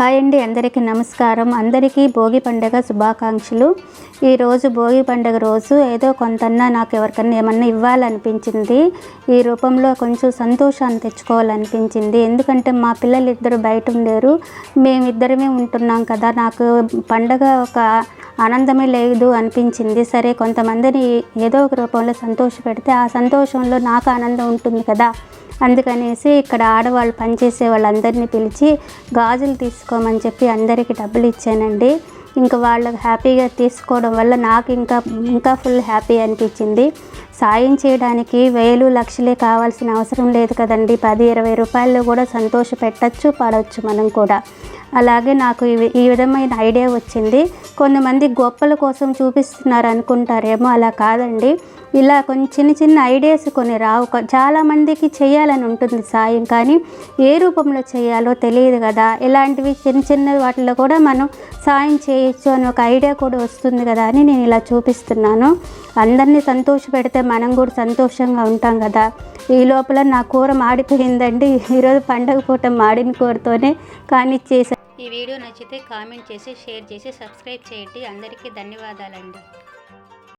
Hi అండి అందరికీ నమస్కారం. అందరికీ భోగి పండుగ శుభాకాంక్షలు. ఈరోజు భోగి పండుగ రోజు ఏదో కొంతన్నా నాకు ఎవరికన్నా ఏమన్నా ఇవ్వాలనిపించింది. ఈ రూపంలో కొంచెం సంతోషాన్ని తెచ్చుకోవాలనిపించింది. ఎందుకంటే మా పిల్లలు ఇద్దరు బయట ఉండేరు. మేమిద్దరమే ఉంటున్నాం కదా. నాకు పండగ ఒక ఆనందమే లేదు అనిపించింది. సరే కొంతమందిని ఏదో ఒక రూపంలో సంతోష పెడితే ఆ సంతోషంలో నాకు ఆనందం ఉంటుంది కదా. అందుకనేసి ఇక్కడ ఆడవాళ్ళు పనిచేసే వాళ్ళందరినీ పిలిచి గాజులు తీసుకోమని చెప్పి అందరికీ డబ్బులు ఇచ్చానండి. ఇంకా వాళ్ళకి హ్యాపీగా తీసుకోవడం వల్ల నాకు ఇంకా ఇంకా ఫుల్ హ్యాపీ అనిపించింది. సాయం చేయడానికి వేలు లక్షలే కావాల్సిన అవసరం లేదు కదండి. పది ఇరవై రూపాయల్లో కూడా సంతోష పెట్టచ్చు పడవచ్చు మనం కూడా. అలాగే నాకు ఈ ఈ విధమైన ఐడియా వచ్చింది. కొంతమంది గొప్పల కోసం చూపిస్తున్నారు అనుకుంటారేమో అలా కాదండి. ఇలా కొన్ని చిన్న చిన్న ఐడియాస్ కొన్ని రావు. చాలామందికి చేయాలని ఉంటుంది సాయం. కానీ ఏ రూపంలో చేయాలో తెలియదు కదా. ఇలాంటివి చిన్న చిన్న వాటిలో కూడా మనం సాయం చేయొచ్చు అని ఒక ఐడియా కూడా వస్తుంది కదా అని నేను ఇలా చూపిస్తున్నాను. అందరినీ సంతోష పెడితే మనం కూడా సంతోషంగా ఉంటాం కదా. ఈ లోపల నా కూర మాడిపోయిందండి. ఈరోజు పండగ పూట మాడిన కూరతోనే కానీ చేసా ఈ వీడియో నచ్చితే కామెంట్ చేసి షేర్ చేసి సబ్స్క్రైబ్ చేయండి. అందరికీ ధన్యవాదాలండి.